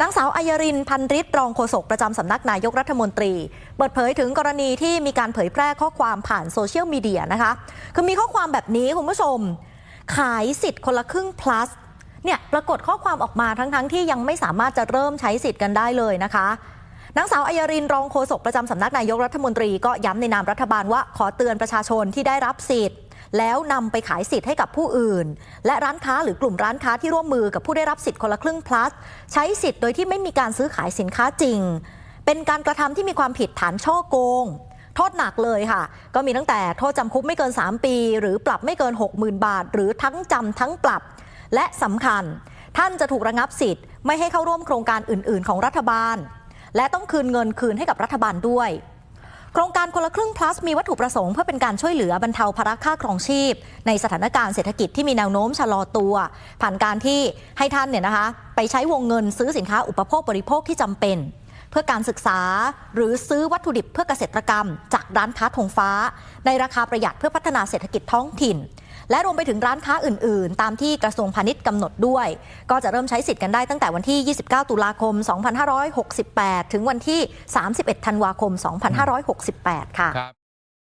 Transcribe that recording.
นางสาวอัยรินพันริศรองโฆษกประจำสำนักนายกรัฐมนตรี เปิดเผยถึงกรณีที่มีการเผยแพร่ข้อความผ่านโซเชียลมีเดียนะคะ คือมีข้อความแบบนี้คุณผู้ชม ขายสิทธิ์คนละครึ่ง plus เนี่ยปรากฏข้อความออกมาทั้งๆทที่ยังไม่สามารถจะเริ่มใช้สิทธิ์กันได้เลยนะคะนางสาวอัยรินรองโฆษกประจำสำนักนายกรัฐมนตรีก็ย้ำในนามรัฐบาลว่าขอเตือนประชาชนที่ได้รับสิทธิ์ แล้วนำไปขายสิทธิ์ให้กับผู้อื่น และร้านค้าหรือกลุ่มร้านค้าที่ร่วมมือกับผู้ได้รับสิทธิ์คนละครึ่ง plus ใช้สิทธิ์โดยที่ไม่มีการซื้อขายสินค้าจริง เป็นการกระทำที่มีความผิดฐานช่อโกง โทษหนักเลยค่ะ ก็มีตั้งแต่โทษจำคุกไม่เกิน 3 ปี หรือปรับไม่เกิน 60,000 บาท หรือทั้งจำทั้งปรับ และสำคัญ ท่านจะถูกระงับสิทธิ์ไม่ให้เข้าร่วมโครงการอื่น ๆ ของรัฐบาล และต้องคืนเงินคืนให้กับรัฐบาลด้วย ครงการคนละครึ่ง plus มีวัตถุประสงค์เพื่อเป็นการช่วยเหลือบรรเทาภาระค่าครองชีพ ในสถานการณ์เศรษฐกิจที่มีแนวโน้มชะลอตัว ผ่านการที่ให้ท่านเนี่ยนะคะไปใช้วงเงินซื้อสินค้าอุปโภคบริโภคที่จำเป็น เพื่อการศึกษาหรือซื้อวัตถุดิบเพื่อเกษตรกรรม จากร้านค้าธงฟ้า ในราคาประหยัดเพื่อพัฒนาเศรษฐกิจท้องถิ่น และรวมไปถึงร้านค้าอื่น ๆ ตามที่กระทรวงพาณิชย์กำหนดด้วย ก็จะเริ่มใช้สิทธิ์กันได้ตั้งแต่วันที่ 29 ตุลาคม 2568 ถึงวันที่ 31 ธันวาคม 2568 ค่ะ